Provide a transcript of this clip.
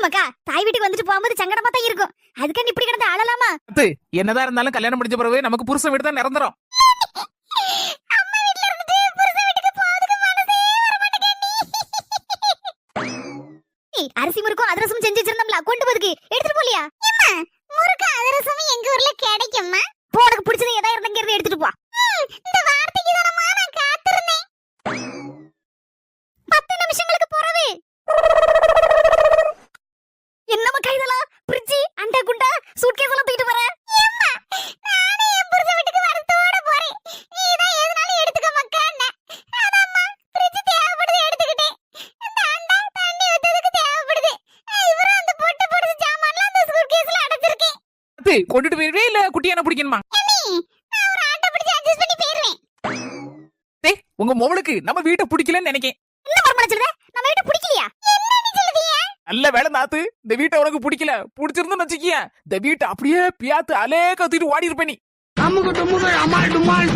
என்னமாக்கா தாய் வீட்டுக்கு வந்துட்டு போகும்போது சங்கடமா தான் இருக்கும். அதுக்காண்டி இப்படி கிடந்து அழலாமா? என்னதான் இருந்தாலும் கல்யாணம் முடிஞ்ச பிறகு நமக்கு புருஷன் வீடு தான் நிரந்தரம். அரிசி முறுக்கும் அதிரசமும் செஞ்சு வச்சிருந்தோம்ல கொண்டு போதுக்கு எடுத்துட்டு போலியா? முறுக்கு அதிரசமும் எங்க ஊர்ல கிடைக்குமா அத்து, கொண்டுட்டு போயிருவே இல்ல குட்டியான பிடிக்கணுமா? அம்மி நான் ஒரு ஆட்டோ பிடிச்சு அட்ஜஸ்ட் பண்ணி போயிருவேன். டேய் உங்க மொவளுக்கு நம்ம வீட்டை பிடிக்கலன்னு நினைக்கேன். என்ன மர்மல சொல்லுத நம்ம வீட்டு பிடிக்கலையா? என்ன நீ சொல்லுதீங்க? நல்ல வேலை நாத்து. இந்த வீட்டை உனக்கு பிடிக்கல. பிடிச்சிருந்துன்னு வச்சுக்கிய. இந்த வீட்டை அப்படியே பியாத்து அலே கத்திட்டு ஓடி இருப்ப நீ. அமுக்கு டுமுக்கு அமால் டுமால்.